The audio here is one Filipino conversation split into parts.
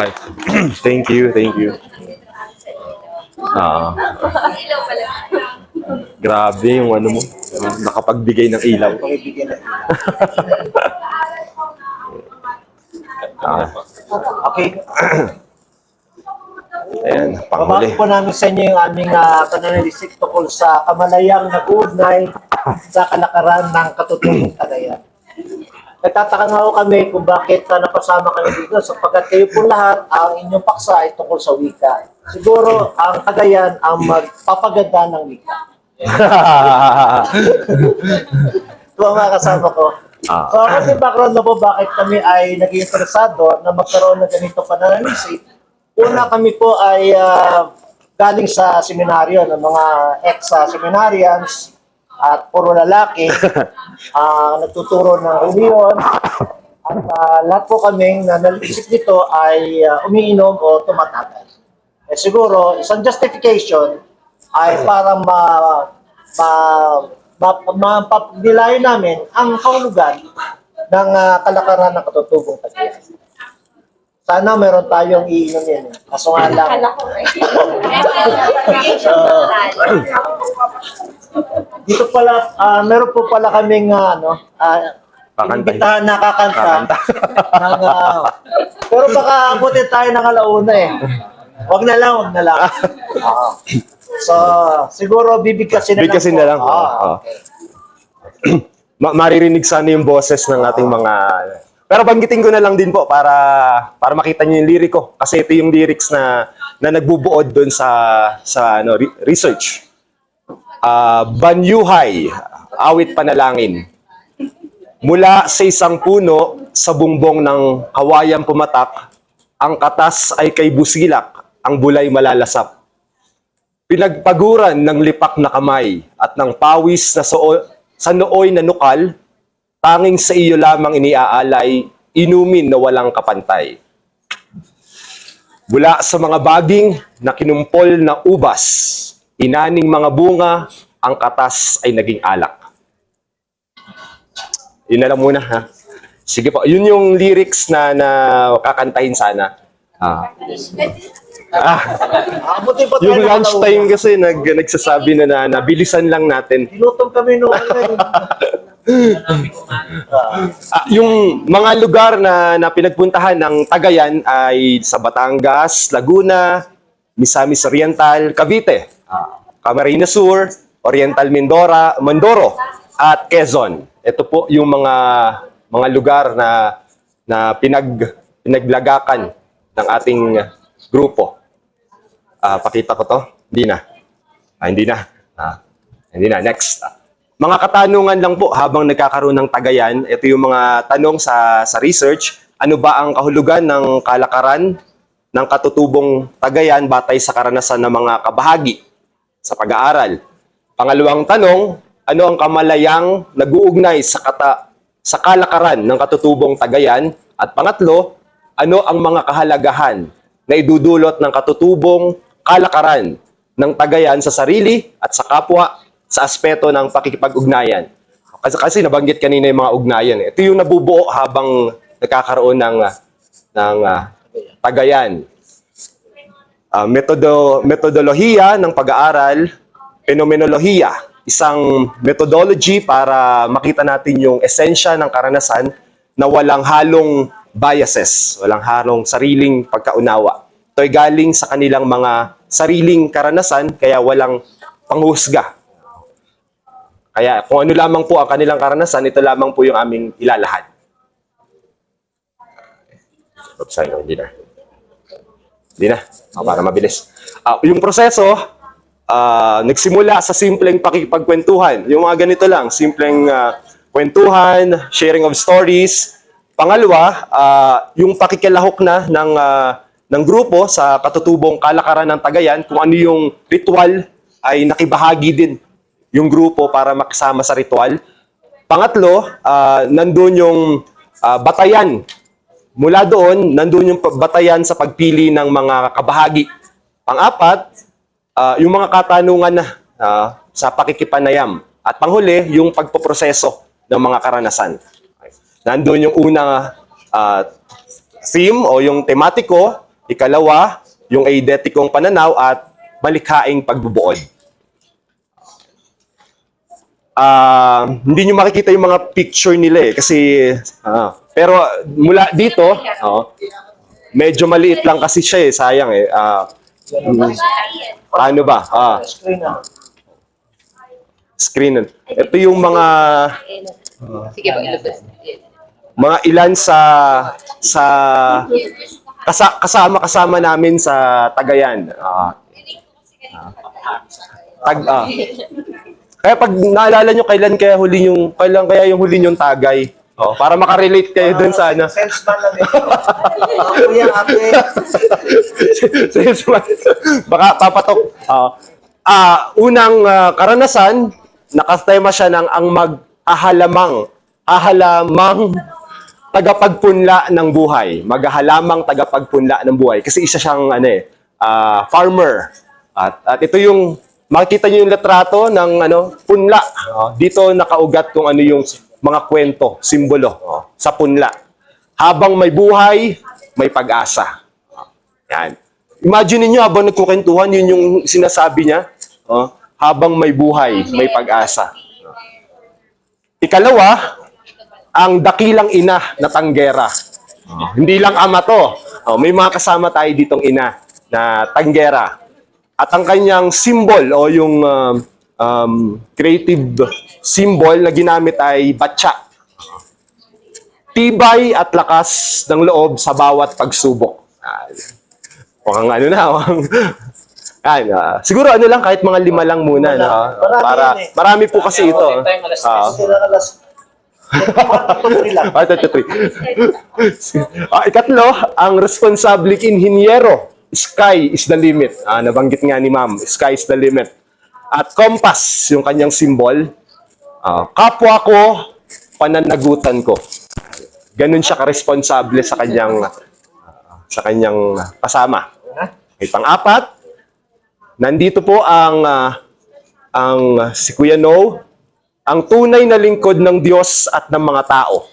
Okay. thank you, thank you. Ah, Ilaw pala. grabe yung ano mo. Nakapagbigay ng ilaw. Na. Ah, Okay. ayan, panghuli. Babaki po namin sa inyo yung aming uh, pananalisik tungkol sa kamalayang nag-uugnay sa kalakaran ng katutubong tagayan. Nagtataka nga ho kami kung bakit uh, napasama kami dito sapagkat kayo po lahat ang inyong paksa ay tungkol sa wika. Siguro ang kagayan ang magpapaganda ng wika. Ito ang mga kasama ko. Ah. So, kasi background na po bakit kami ay naging interesado na magkaroon ng ganito pananalisik. Una kami po ay ah, galing sa seminaryo ng mga ex-seminarians at puro lalaki ang nagtuturo ng reliyon. At ah, lahat po kaming nanalisik nito ay ah, umiinom o tumatagal. Eh, siguro, isang justification ay para ma, ma, ma, mapagnilayan namin ang kahulugan ng ah, kalakaran ng katutubong tagyan. Sana meron tayong iinom yan. Kaso nga lang, Kala ko eh. dito pala, ah, meron po pala kaming ah, ano, uh, Kakanta. inimbitahan na kakanta. Kakanta. ng, ah, pero baka abutin tayo ng alauna eh. Wag na lang, wag na lang. Ah. so, siguro bibigkasin na Bigkasin na lang. po. Ah, Oo. Ma- maririnig sana yung boses ng ating mga... Pero banggitin ko na lang din po para para makita niyo yung liriko. Kasi ito yung lyrics na na nagbubuod doon sa sa ano re- research. Ah, Banyuhay, awit panalangin. Mula sa isang puno sa bungbong ng kawayan pumatak, ang katas ay kay busilak, ang bulay malalasap. Pinagpaguran ng lipak na kamay at ng pawis na so- sa nooy na nukal, tanging sa iyo lamang iniaalay, inumin na walang kapantay. Mula sa mga baging na kinumpol na ubas, inaning mga bunga, ang katas ay naging alak. Yun na lang muna ha. Sige po, yun yung lyrics na, na kakantahin sana. Ah. Ah, Abutin pa tayo yung ng lunchtime kasi nag, nagsasabi na, na nabilisan lang natin. Ginutom kami noon. Ah, yung mga lugar na, na pinagpuntahan ng Tagayan ay sa Batangas, Laguna, Misamis Oriental, Cavite, ah, Camarines Sur, Oriental Mindoro, Mindoro, at Quezon. Ito po yung mga mga lugar na na pinag pinaglagakan ng ating grupo. Ah, pakita ko to. Hindi na. Ah, hindi na. Ah, hindi na. Next. Ah, mga katanungan lang po habang nagkakaroon ng tagayan. Ito yung mga tanong sa sa research. Ano ba ang kahulugan ng kalakaran ng katutubong tagayan batay sa karanasan ng mga kabahagi sa pag-aaral? Pangalawang tanong, ano ang kamalayang nag-uugnay sa kata sa kalakaran ng katutubong tagayan? At pangatlo, ano ang mga kahalagahan na idudulot ng katutubong kalakaran ng tagayan sa sarili at sa kapwa sa aspeto ng pakikipag-ugnayan? Kasi, kasi nabanggit kanina yung mga ugnayan. eh. Ito yung nabubuo habang nagkakaroon ng, ah, ng ah, tagayan. Ah, metodo, metodolohiya ng pag-aaral, phenomenolohiya, isang methodology para makita natin yung esensya ng karanasan na walang halong biases, walang halong sariling pagkaunawa. Ito ay galing sa kanilang mga sariling karanasan, kaya walang panghusga. Kaya kung ano lamang po ang kanilang karanasan, ito lamang po yung aming ilalahad. Oops, sorry, hindi na. Hindi na. Ah, para mabilis. Ah, yung proseso, ah, nagsimula sa simpleng pakikipagkwentuhan. Yung mga ganito lang, simpleng ah, kwentuhan, sharing of stories. Pangalawa, ah, yung pakikilahok na ng, ah, ng grupo sa katutubong kalakaran ng Tagayan, kung ano yung ritual ay nakibahagi din yung grupo para makisama sa ritual. Pangatlo, ah, nandun yung ah, batayan Mula doon, nandun yung batayan sa pagpili ng mga kabahagi. Pang-apat, ah, yung mga katanungan na ah, sa pakikipanayam. At panghuli, yung pagpoproseso ng mga karanasan. Nandun yung unang ah, theme o yung tematiko, Ikalawa, yung eidetikong pananaw at malikhaing pagbubuod. Ah, hindi nyo makikita yung mga picture nila eh kasi ah, pero mula dito, oh, medyo maliit lang kasi siya eh, sayang eh. Ah, mm, ano ba? Ah, Screen. Ito yung mga Sige po, ilabas. mga ilan sa sa kasa, kasama kasama namin sa Tagayan. Ah, tag ah. Kaya pag naalala nyo kailan kaya huli yung kailan kaya yung huli yung tagay? Oh, para makarelate kayo dun sa ano. Salesman lang eh. Kuya, ate. Salesman. Baka papatok. Ah, ah, unang ah, karanasan, nakastema siya ng ang mag-ahalamang, ahalamang tagapagpunla ng buhay. Maghahalamang tagapagpunla ng buhay. Kasi isa siyang ano eh, ah, farmer. At, at ito yung, makikita niyo yung litrato ng ano, punla. Oh, dito nakaugat kung ano yung mga kwento, simbolo oh, sa punla. Habang may buhay, may pag-asa. Yan. Imagine niyo habang nagkukentuhan, yun yung sinasabi niya. Oh, habang may buhay, may pag-asa. Ikalawa, ang dakilang ina na tanggera. Oh, hindi lang ama to. Oh, may mga kasama tayo ditong ina na tanggera. At ang kanyang symbol o yung um, um, creative symbol na ginamit ay batya. Tibay at lakas ng loob sa bawat pagsubok. Mukhang ano na. mukhang- Yan, ah, siguro ano lang, kahit mga lima lang muna. No? Marami Para, yan eh. marami po kasi ito. Sila alas. One, lang. Ah. Ah, ikatlo, ang responsabling inhinyero. Sky is the limit. Ah, nabanggit nga ni ma'am, sky is the limit. At compass, yung kanyang symbol. Ah, kapwa ko, pananagutan ko. Ganun siya ka-responsable sa kanyang ah, sa kanyang kasama. May pang-apat, nandito po ang ah, ang si Kuya No, ang tunay na lingkod ng Diyos at ng mga tao.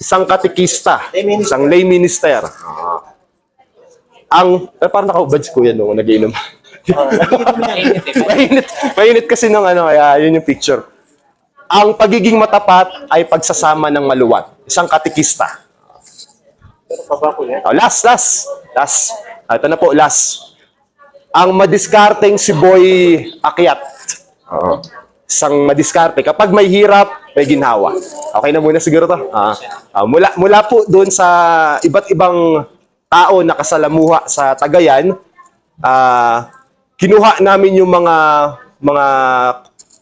Isang katikista, isang lay minister. Ang, eh, parang nakaubad si Kuya nung nagiinom. Oh, yan. mainit, mainit kasi nung ano, kaya yun yung picture. Ang pagiging matapat ay pagsasama ng maluwat. Isang katikista. Pero pa ko yan? Oh, last, last. Last. Ah, ito na po, last. Ang madiskarteng si Boy Akyat. Oo. Isang madiskarte. Kapag may hirap, may ginhawa. Okay na muna siguro to. Ah, ah, mula, mula po doon sa iba't ibang tao na kasalamuha sa Tagayan, ah, kinuha namin yung mga mga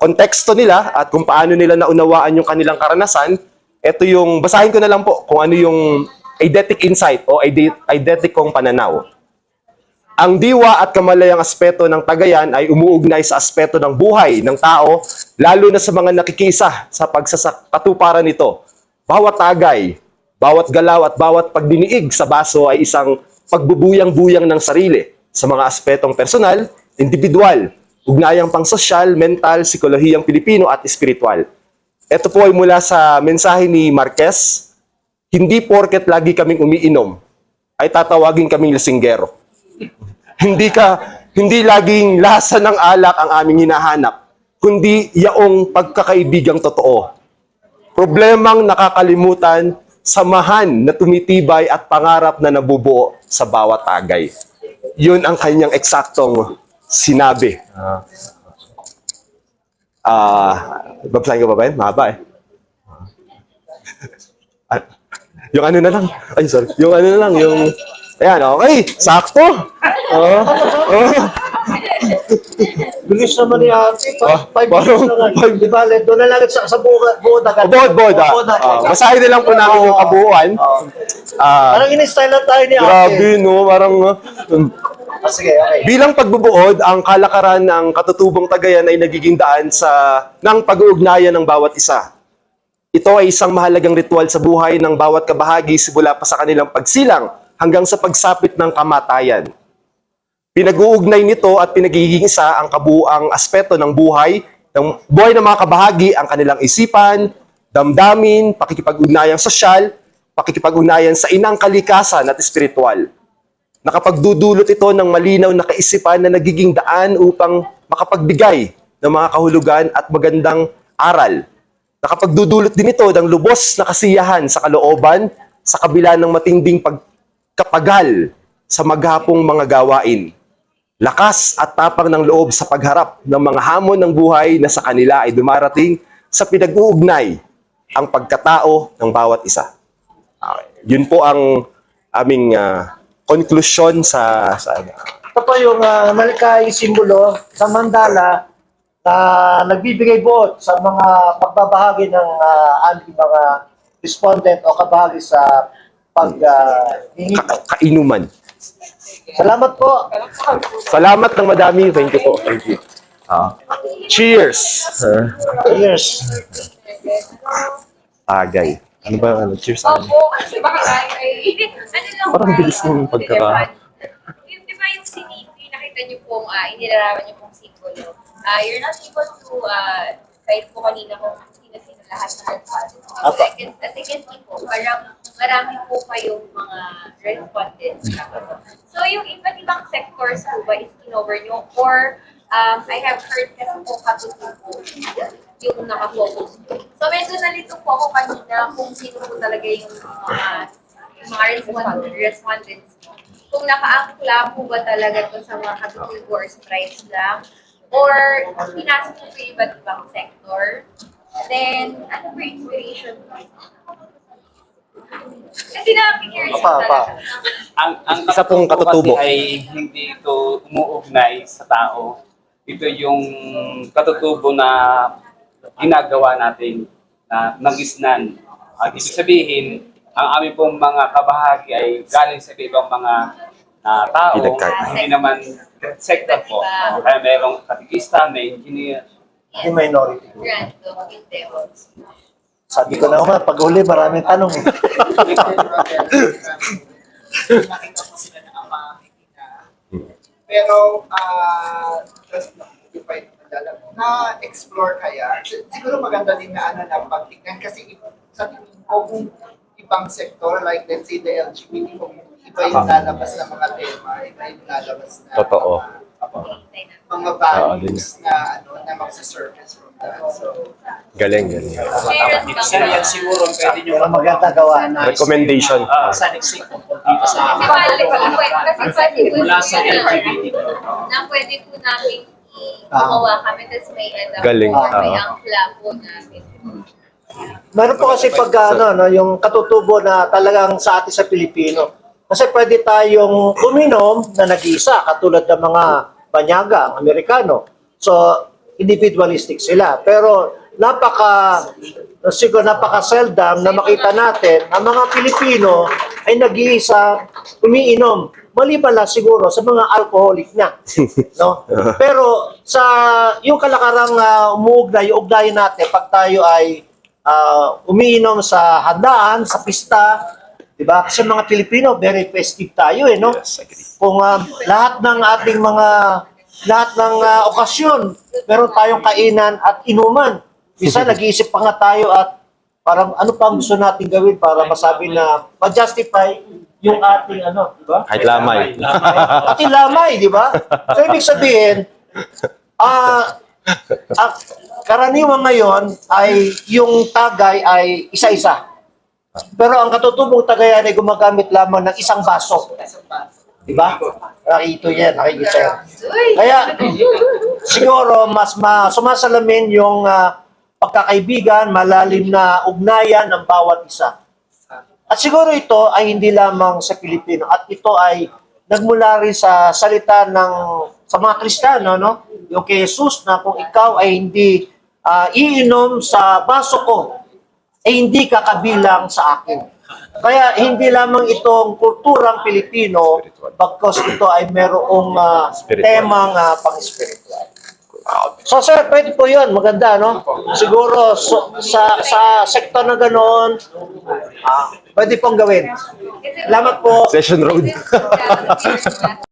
konteksto nila at kung paano nila naunawaan yung kanilang karanasan. Ito yung, basahin ko na lang po kung ano yung eidetic insight o eide- eidetikong pananaw. Ang diwa at kamalayang aspeto ng tagayan ay umuugnay sa aspeto ng buhay ng tao, lalo na sa mga nakikisa sa pagsasakatuparan nito. Bawat tagay, bawat galaw at bawat pagdiniig sa baso ay isang pagbubuyang-buyang ng sarili sa mga aspetong personal, individual, ugnayang pang-sosyal, mental, psikolohiyang Pilipino at espiritual. Ito po ay mula sa mensahe ni Marquez, hindi porket lagi kaming umiinom, ay tatawagin kaming lasinggero. hindi ka, hindi laging lasa ng alak ang aming hinahanap, kundi yaong pagkakaibigang totoo. Problemang nakakalimutan, samahan na tumitibay at pangarap na nabubuo sa bawat tagay. Yun ang kanyang eksaktong sinabi. Ah, babasahin ko pa ba yun? Mahaba eh. Ah, yung ano na lang. Ay, sorry. Yung ano na lang, yung... Ayan, okay. Sakto. Oo. Oo. Bilis naman ni ate. Ah, Five, parang- minutes na lang. five- Di ba, doon na lang sa, sa buo, buo agad. Bod, bod. ah. Buo agad. Ah, basahin na lang po namin yung kabuuan. Oo. Ah, Parang in-style lang tayo ni ate. grabe, no? Parang... ah, Ah, sige, okay. Bilang pagbubuod, ang kalakaran ng katutubong tagayan ay nagiging daan sa ng pag-uugnayan ng bawat isa. Ito ay isang mahalagang ritual sa buhay ng bawat kabahagi simula pa sa kanilang pagsilang hanggang sa pagsapit ng kamatayan. Pinag-uugnay nito at pinagiging isa ang kabuang aspeto ng buhay ng buhay ng mga kabahagi, ang kanilang isipan, damdamin, pakikipag-ugnayang sosyal, pakikipag-ugnayan sa inang kalikasan at espiritual. Nakapagdudulot ito ng malinaw na kaisipan na nagiging daan upang makapagbigay ng mga kahulugan at magandang aral. Nakapagdudulot din ito ng lubos na kasiyahan sa kalooban sa kabila ng matinding pagkapagal sa maghapong mga gawain. Lakas at tapang ng loob sa pagharap ng mga hamon ng buhay na sa kanila ay dumarating sa pinag-uugnay ang pagkatao ng bawat isa. Okay. Yun po ang aming ah, conclusion sa sa. Ito po yung uh, malikay simbolo sa mandala na nagbibigay buot sa mga pagbabahagi ng uh, aming mga respondent o kabahagi sa pag uh, Ka- kainuman. Salamat po. Salamat ng madami. Thank you po. Thank you. Ah. cheers. Cheers. Agay. Ano ba? Ano? Cheers. Ano? Opo, kasi baka tayo ay... Ano lang Parang ba, bilis ng pagkaka- Yung, di ba yung sinipin, nakita niyo pong, uh, inilarawan niyo pong simbolo. Ah, you're not able to, uh, kahit po kanina kung lahat ng respondents. Apa. As I can, as I can see po, parang marami po kayong mga respondents. So, yung iba't ibang sectors po ba is kinover niyo? Or, um, I have heard kasi po katutubo yung nakafocus. So, medyo nalito po ako kanina kung sino po talaga yung mga yung mga respond- respondents mo. Kung po ba talaga to sa mga katutubo or stripes lang? Or pinasok po yung iba't ibang sector? Then, ano yung inspiration mo? Kasi nakakicurious Apa, apa. talaga. ang ang Isa pong katutubo. kasi ay hindi ito umuugnay sa tao. Ito yung katutubo na ginagawa natin na nagisnan. At ibig sabihin, ang aming pong mga kabahagi ay galing sa ibang mga na tao, Pinagka- hindi naman sector po. Kaya merong katikista, may engineer, Yung minority. Random, yung devils. Sabi ko na nga, pag huli, maraming tanong. eh. nakita ko sila na ang mga nakikita. Pero, ah, just pa na explore kaya, si- siguro maganda din na ano na pagtignan kasi sa tingin ko kung ibang sektor like let's say the LGBT kung iba yung lalabas na mga tema, iba yung lalabas na Totoo. mga, mga values na ano na magsa-surface from that. So, Galing, galing. Isa yan siguro ang pwede nyo Pero maganda gawa. Recommendation. Ah, sa next dito sa Kasi pwede, kasi pwede po mula sa na- LGBT. na pwede po namin gumawa kami tapos may ano Galing, or may ah. angkla po namin. Meron po kasi pag ano, no, yung katutubo na talagang sa atin sa Pilipino. Kasi pwede tayong uminom na nag-isa, katulad ng mga banyaga, ang Amerikano. So, individualistic sila. Pero napaka, siguro napaka seldom na makita natin ang mga Pilipino ay nag-iisa umiinom. Maliban lang siguro sa mga alcoholic na. No? Pero sa yung kalakarang uh, umuugnay, ugnayan natin pag tayo ay ah, umiinom sa handaan, sa pista, 'di ba? Kasi mga Pilipino, very festive tayo eh, no? Kung ah, lahat ng ating mga lahat ng ah, okasyon, meron tayong kainan at inuman. Isa nag-iisip pa nga tayo at parang ano pa ang gusto natin gawin para masabi na ma-justify yung ating ano, di ba? Kahit lamay. Pati lamay, di ba? So, ibig sabihin, ah, ah, karaniwan ngayon ay yung tagay ay isa-isa. Pero ang katutubong tagayan ay gumagamit lamang ng isang baso. Di ba? Nakikita yan, nakikita. Uy! Kaya, siguro, mas ma sumasalamin yung ah, pagkakaibigan, malalim na ugnayan ng bawat isa. At siguro ito ay hindi lamang sa Pilipino at ito ay nagmula rin sa salita ng sa mga Kristiyano, no? Yung kay Jesus na kung ikaw ay hindi ah, iinom sa baso ko, ay hindi ka kabilang sa akin. Kaya hindi lamang itong kulturang Pilipino, bagkos ito ay merong Spiritual. temang uh, pang-spiritual. So sir, pwede po yun. Maganda, no? Siguro so, sa sa sektor na ganoon, ah, pwede pong gawin. Salamat po. Session road.